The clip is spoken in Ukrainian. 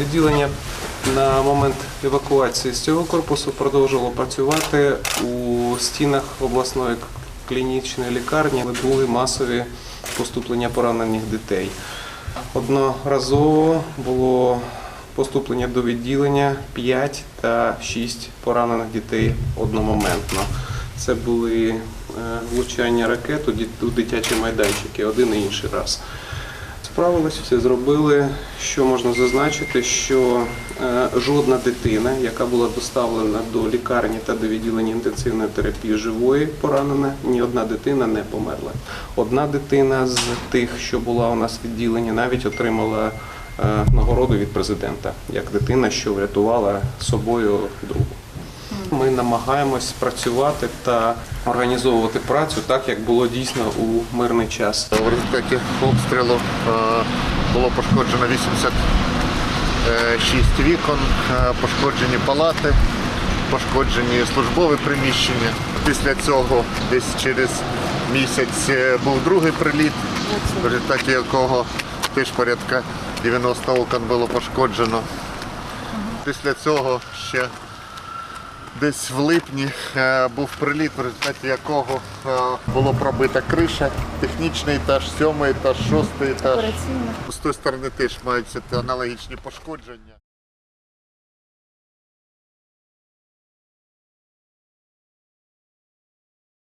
Відділення на момент евакуації з цього корпусу продовжувало працювати у стінах обласної клінічної лікарні. де Були масові поступлення поранених дітей. Одноразово було поступлення до відділення 5 та 6 поранених дітей одномоментно. Це були е, влучання ракет у дитячі майданчики один і інший раз. Справились, все зробили. Що можна зазначити, що е, жодна дитина, яка була доставлена до лікарні та до відділення інтенсивної терапії живої поранена, ні одна дитина не померла. Одна дитина з тих, що була у нас в навіть отримала е, нагороду від президента як дитина, що врятувала собою другу. Ми намагаємось працювати та організовувати працю так, як було дійсно у мирний час. В результаті обстрілу е, було пошкоджено 86 вікон, е, пошкоджені палати, пошкоджені службові приміщення. Після цього десь через місяць е, був другий приліт, в результаті якого теж порядка 90 окон було пошкоджено. Після цього ще Десь в липні е, був приліт, в результаті якого була було пробита криша, технічний етаж, сьомий етаж, шостий етаж. З тої сторони теж маються аналогічні пошкодження.